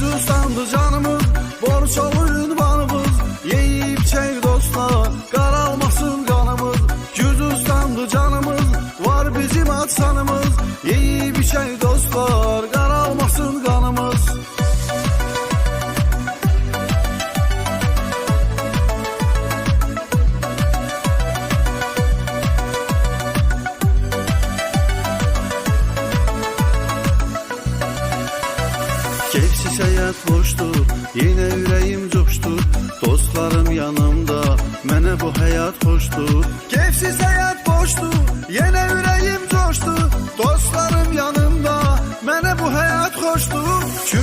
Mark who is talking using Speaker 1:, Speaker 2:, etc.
Speaker 1: Gürcistan'dı canımız Borç oluyun varımız. Yiyip çek dostlar Karalmasın kanımız. Gürcistan'dı canımız Var bizim atsanımız Yiyip çek dostlar. Keyifsiz hayat boştu Yine yüreğim coştu. Dostlarım yanımda Mene bu hayat hoştu Keyifsiz hayat boştu Yine yüreğim coştu. Dostlarım yanımda Mene bu hayat hoştu Şu